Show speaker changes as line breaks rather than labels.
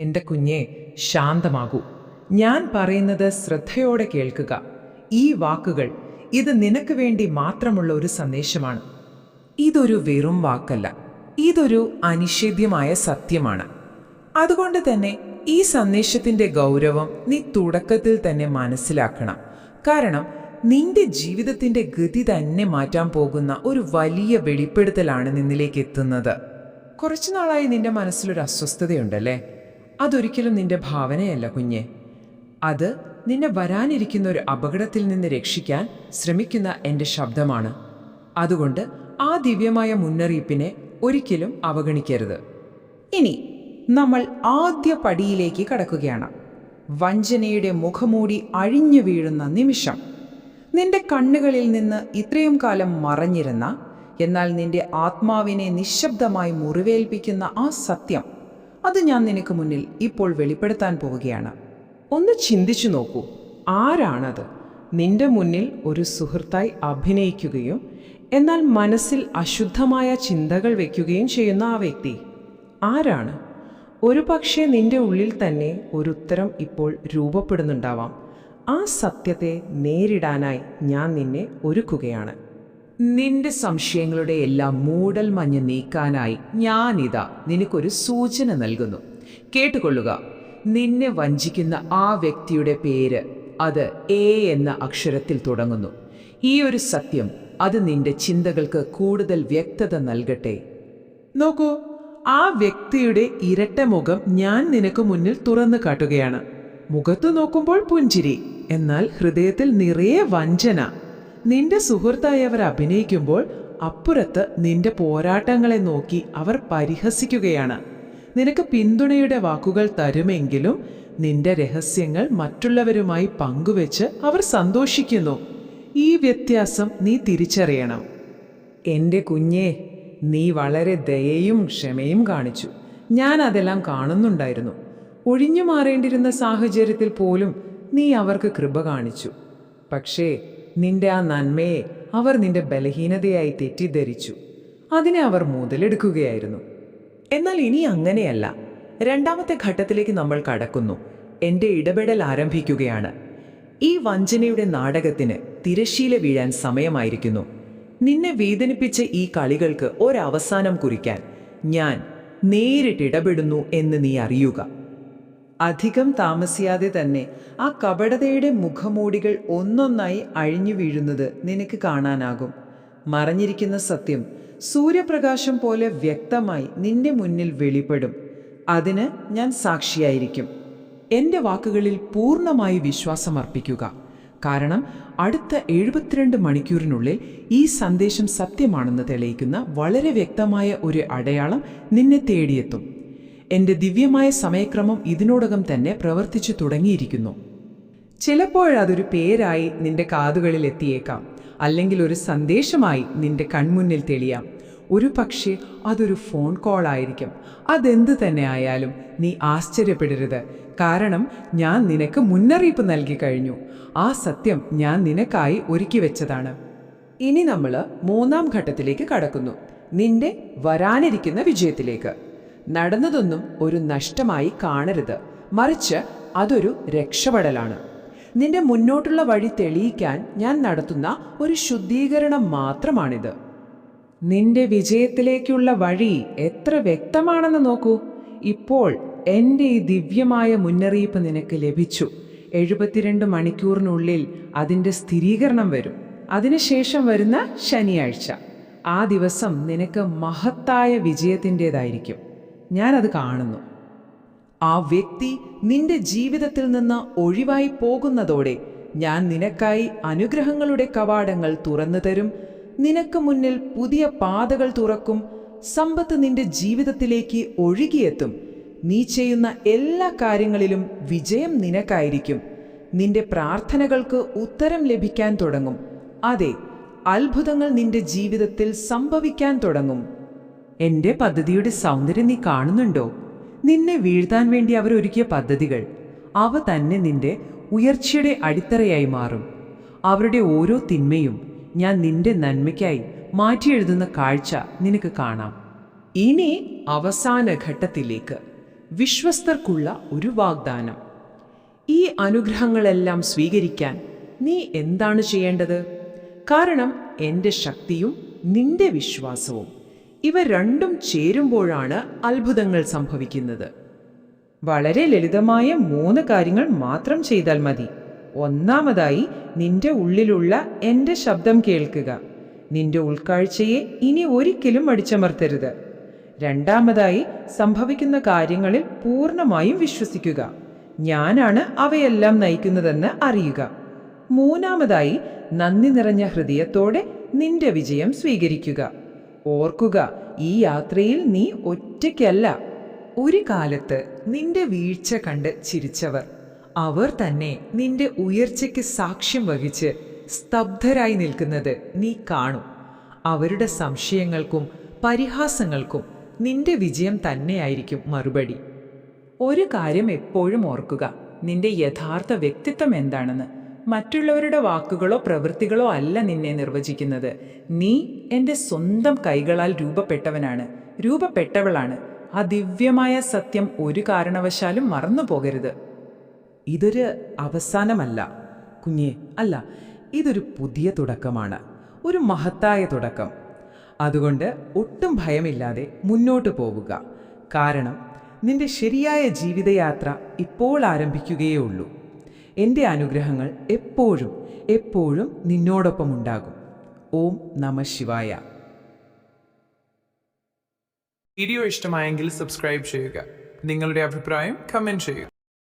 എന്റെ കുഞ്ഞെ ശാന്തമാകൂ. ഞാൻ പറയുന്നത് ശ്രദ്ധയോടെ കേൾക്കുക. ഈ വാക്കുകൾ ഇത് നിനക്ക് വേണ്ടി മാത്രമുള്ള ഒരു സന്ദേശമാണ്. ഇതൊരു വെറും വാക്കല്ല. ഇതൊരു അനിഷേധ്യമായ സത്യമാണ്. അതുകൊണ്ട് തന്നെ ഈ സന്ദേശത്തിന്റെ ഗൗരവം നീ തുടക്കത്തിൽ തന്നെ മനസ്സിലാക്കണം. കാരണം നിന്റെ ജീവിതത്തിന്റെ ഗതി തന്നെ മാറ്റാൻ പോകുന്ന ഒരു വലിയ വെളിപ്പെടുത്തലാണ് നിന്നിലേക്ക് എത്തുന്നത്. കുറച്ചു നാളായി നിന്റെ മനസ്സിലൊരു അസ്വസ്ഥതയുണ്ടല്ലേ? അതൊരിക്കലും നിന്റെ ഭാവനയല്ല കുഞ്ഞെ. അത് നിന്നെ വരാനിരിക്കുന്ന ഒരു അപകടത്തിൽ നിന്ന് രക്ഷിക്കാൻ ശ്രമിക്കുന്ന എന്റെ ശബ്ദമാണ്. അതുകൊണ്ട് ആ ദിവ്യമായ മുന്നറിയിപ്പിനെ ഒരിക്കലും അവഗണിക്കരുത്. ഇനി നമ്മൾ ആദ്യ പടിയിലേക്ക് കടക്കുകയാണ്. വഞ്ചനയുടെ മുഖമൂടി അഴിഞ്ഞു വീഴുന്ന നിമിഷം. നിന്റെ കണ്ണുകളിൽ നിന്ന് ഇത്രയും കാലം മറഞ്ഞിരുന്ന എന്നാൽ നിന്റെ ആത്മാവിനെ നിശബ്ദമായി മുറിവേൽപ്പിക്കുന്ന ആ സത്യം അത് ഞാൻ നിനക്ക് മുന്നിൽ ഇപ്പോൾ വെളിപ്പെടുത്താൻ പോവുകയാണ്. ഒന്ന് ചിന്തിച്ചു നോക്കൂ. ആരാണത്? നിന്റെ മുന്നിൽ ഒരു സുഹൃത്തായി അഭിനയിക്കുകയും എന്നാൽ മനസ്സിൽ അശുദ്ധമായ ചിന്തകൾ വയ്ക്കുകയും ചെയ്യുന്ന ആ വ്യക്തി ആരാണ്? ഒരു പക്ഷേ നിന്റെ ഉള്ളിൽ തന്നെ ഒരു ഉത്തരം ഇപ്പോൾ രൂപപ്പെടുന്നുണ്ടാവാം. ആ സത്യത്തെ നേരിടാനായി ഞാൻ നിന്നെ ഒരുക്കുകയാണ്. നിന്റെ സംശയങ്ങളുടെ എല്ലാം മൂടൽ മഞ്ഞ് നീക്കാനായി ഞാനിതാ നിനക്കൊരു സൂചന നൽകുന്നു. കേട്ടുകൊള്ളുക നിന്നെ വഞ്ചിക്കുന്ന ആ വ്യക്തിയുടെ പേര് അത് എ എന്ന അക്ഷരത്തിൽ തുടങ്ങുന്നു. ഈ ഒരു സത്യം അത് നിന്റെ ചിന്തകൾക്ക് കൂടുതൽ വ്യക്തത നൽകട്ടെ. നോക്കൂ ആ വ്യക്തിയുടെ ഇരട്ട മുഖം ഞാൻ നിനക്ക് മുന്നിൽ തുറന്നു കാട്ടുകയാണ്. മുഖത്ത് നോക്കുമ്പോൾ പുഞ്ചിരി എന്നാൽ ഹൃദയത്തിൽ നിറയെ വഞ്ചന. നിന്റെ സുഹൃത്തായി അവർ അഭിനയിക്കുമ്പോൾ അപ്പുറത്ത് നിന്റെ പോരാട്ടങ്ങളെ നോക്കി അവർ പരിഹസിക്കുകയാണ്. നിനക്ക് പിന്തുണയുടെ വാക്കുകൾ തരുമെങ്കിലും നിന്റെ രഹസ്യങ്ങൾ മറ്റുള്ളവരുമായി പങ്കുവെച്ച് അവർ സന്തോഷിക്കുന്നു. ഈ വ്യത്യാസം നീ തിരിച്ചറിയണം. എന്റെ കുഞ്ഞേ നീ വളരെ ദയയും ക്ഷമയും കാണിച്ചു. ഞാൻ അതെല്ലാം കാണുന്നുണ്ടായിരുന്നു. ഒഴിഞ്ഞു മാറേണ്ടിരുന്ന സാഹചര്യത്തിൽ പോലും നീ അവർക്ക് കൃപ കാണിച്ചു. പക്ഷേ നിന്റെ ആ നന്മയെ അവർ നിന്റെ ബലഹീനതയായി തെറ്റിദ്ധരിച്ചു. അതിനെ അവർ മുതലെടുക്കുകയായിരുന്നു. എന്നാൽ ഇനി അങ്ങനെയല്ല. രണ്ടാമത്തെ ഘട്ടത്തിലേക്ക് നമ്മൾ കടക്കുന്നു. എന്റെ ഇടപെടൽ ആരംഭിക്കുകയാണ്. ഈ വഞ്ചനയുടെ നാടകത്തിന് തിരശീല വീഴാൻ സമയമായിരിക്കുന്നു. നിന്നെ വേദനിപ്പിച്ച ഈ കളികൾക്ക് ഒരവസാനം കുറിക്കാൻ ഞാൻ നേരിട്ട് ഇടപെടുന്നു എന്ന് നീ അറിയുക. അധികം താമസിയാതെ തന്നെ ആ കപടതയുടെ മുഖമൂടികൾ ഒന്നൊന്നായി അഴിഞ്ഞു വീഴുന്നത് നിനക്ക് കാണാനാകും. മറഞ്ഞിരിക്കുന്ന സത്യം സൂര്യപ്രകാശം പോലെ വ്യക്തമായി നിന്റെ മുന്നിൽ വെളിപ്പെടും. അതിന് ഞാൻ സാക്ഷിയായിരിക്കും. എന്റെ വാക്കുകളിൽ പൂർണമായി വിശ്വാസമർപ്പിക്കുക കാരണം അടുത്ത എഴുപത്തിരണ്ട് മണിക്കൂറിനുള്ളിൽ ഈ സന്ദേശം സത്യമാണെന്ന് തെളിയിക്കുന്ന വളരെ വ്യക്തമായ ഒരു അടയാളം നിന്നെ തേടിയെത്തും. എന്റെ ദിവ്യമായ സമയക്രമം ഇതിനോടകം തന്നെ പ്രവർത്തിച്ചു തുടങ്ങിയിരിക്കുന്നു. ചിലപ്പോഴതൊരു പേരായി നിന്റെ കാതുകളിൽ എത്തിയേക്കാം. അല്ലെങ്കിൽ ഒരു സന്ദേശമായി നിന്റെ കൺമുന്നിൽ തെളിയാം. ഒരു പക്ഷേ അതൊരു ഫോൺ കോൾ ആയിരിക്കും. അതെന്ത് തന്നെ ആയാലും നീ ആശ്ചര്യപ്പെടരുത്. കാരണം ഞാൻ നിനക്ക് മുന്നറിയിപ്പ് നൽകി കഴിഞ്ഞു. ആ സത്യം ഞാൻ നിനക്കായി ഒരുക്കി വെച്ചതാണ്. ഇനി നമ്മൾ മൂന്നാം ഘട്ടത്തിലേക്ക് കടക്കുന്നു. നിന്റെ വരാനിരിക്കുന്ന വിജയത്തിലേക്ക്. നടന്നതൊന്നും ഒരു നഷ്ടമായി കാണരുത്. മറിച്ച് അതൊരു രക്ഷപ്പെടലാണ്. നിന്റെ മുന്നോട്ടുള്ള വഴി തെളിയിക്കാൻ ഞാൻ നടത്തുന്ന ഒരു ശുദ്ധീകരണം മാത്രമാണിത്. നിന്റെ വിജയത്തിലേക്കുള്ള വഴി എത്ര വ്യക്തമാണെന്ന് നോക്കൂ. ഇപ്പോൾ എന്റെ ഈ ദിവ്യമായ മുന്നറിയിപ്പ് നിനക്ക് ലഭിച്ചു. എഴുപത്തിരണ്ട് മണിക്കൂറിനുള്ളിൽ അതിന്റെ സ്ഥിരീകരണം വരും. അതിനുശേഷം വരുന്ന ശനിയാഴ്ച. ആ ദിവസം നിനക്ക് മഹത്തായ വിജയത്തിന്റെതായിരിക്കും ഞാനത് കാണുന്നു. ആ വ്യക്തി നിന്റെ ജീവിതത്തിൽ നിന്ന് ഒഴിവായി പോകുന്നതോടെ ഞാൻ നിനക്കായി അനുഗ്രഹങ്ങളുടെ കവാടങ്ങൾ തുറന്നു തരും നിനക്ക് മുന്നിൽ പുതിയ പാതകൾ തുറക്കും സമ്പത്ത് നിന്റെ ജീവിതത്തിലേക്ക് ഒഴുകിയെത്തും. നീ ചെയ്യുന്ന എല്ലാ കാര്യങ്ങളിലും വിജയം നിനക്കായിരിക്കും. നിന്റെ പ്രാർത്ഥനകൾക്ക് ഉത്തരം ലഭിക്കാൻ തുടങ്ങും. അതെ അത്ഭുതങ്ങൾ നിന്റെ ജീവിതത്തിൽ സംഭവിക്കാൻ തുടങ്ങും. എന്റെ പദ്ധതിയുടെ സൗന്ദര്യം നീ കാണുന്നുണ്ടോ? നിന്നെ വീഴ്ത്താൻ വേണ്ടി അവർ ഒരുക്കിയ പദ്ധതികൾ അവ തന്നെ നിന്റെ ഉയർച്ചയുടെ അടിത്തറയായി മാറും. അവരുടെ ഓരോ തിന്മയും ഞാൻ നിന്റെ നന്മയ്ക്കായി മാറ്റിയെഴുതുന്ന കാഴ്ച നിനക്ക് കാണാം. ഇനി അവസാന ഘട്ടത്തിലേക്ക് വിശ്വസ്തർക്കുള്ള ഒരു വാഗ്ദാനം. ഈ അനുഗ്രഹങ്ങളെല്ലാം സ്വീകരിക്കാൻ നീ എന്താണ് ചെയ്യേണ്ടത്? കാരണം എന്റെ ശക്തിയും നിന്റെ വിശ്വാസവും. ഇവ രണ്ടും ചേരുമ്പോഴാണ് അത്ഭുതങ്ങൾ സംഭവിക്കുന്നത്. വളരെ ലളിതമായ മൂന്ന് കാര്യങ്ങൾ മാത്രം ചെയ്താൽ മതി. ഒന്നാമതായി നിന്റെ ഉള്ളിലുള്ള എന്റെ ശബ്ദം കേൾക്കുക. നിന്റെ ഉൾക്കാഴ്ചയെ ഇനി ഒരിക്കലും അടിച്ചമർത്തരുത്. രണ്ടാമതായി സംഭവിക്കുന്ന കാര്യങ്ങളിൽ പൂർണമായും വിശ്വസിക്കുക. ഞാനാണ് അവയെല്ലാം നയിക്കുന്നതെന്ന് അറിയുക. മൂന്നാമതായി നന്ദി നിറഞ്ഞ ഹൃദയത്തോടെ നിന്റെ വിജയം സ്വീകരിക്കുക. ഓർക്കുക ഈ യാത്രയിൽ നീ ഒറ്റയ്ക്കല്ല. ഒരു കാലത്ത് നിന്റെ വീഴ്ച കണ്ട് ചിരിച്ചവർ അവർ തന്നെ നിന്റെ ഉയർച്ചയ്ക്ക് സാക്ഷ്യം വഹിച്ച് സ്തബ്ധരായി നിൽക്കുന്നത് നീ കാണും. അവരുടെ സംശയങ്ങൾക്കും പരിഹാസങ്ങൾക്കും നിന്റെ വിജയം തന്നെയായിരിക്കും മറുപടി. ഒരു കാര്യം എപ്പോഴും ഓർക്കുക നിന്റെ യഥാർത്ഥ വ്യക്തിത്വം എന്താണെന്ന്. മറ്റുള്ളവരുടെ വാക്കുകളോ പ്രവൃത്തികളോ അല്ല നിന്നെ നിർവചിക്കുന്നത്. നീ എന്റെ സ്വന്തം കൈകളാൽ രൂപപ്പെട്ടവനാണ്. രൂപപ്പെട്ടവളാണ്. ആ ദിവ്യമായ സത്യം ഒരു കാരണവശാലും മറന്നു പോകരുത്.
ഇതൊരു അവസാനമല്ല. കുഞ്ഞെ അല്ല ഇതൊരു പുതിയ തുടക്കമാണ്. ഒരു മഹത്തായ തുടക്കം. അതുകൊണ്ട് ഒട്ടും ഭയമില്ലാതെ മുന്നോട്ട് പോവുക. കാരണം നിന്റെ ശരിയായ ജീവിതയാത്ര ഇപ്പോൾ ആരംഭിക്കുകയേ ഉള്ളൂ. എന്റെ അനുഗ്രഹങ്ങൾ എപ്പോഴും എപ്പോഴും നിന്നോടൊപ്പം ഉണ്ടാകും ഓം നമ ശിവായ.
വീഡിയോ ഇഷ്ടമായെങ്കിൽ സബ്സ്ക്രൈബ് ചെയ്യുക. നിങ്ങളുടെ അഭിപ്രായം കമന്റ് ചെയ്യുക.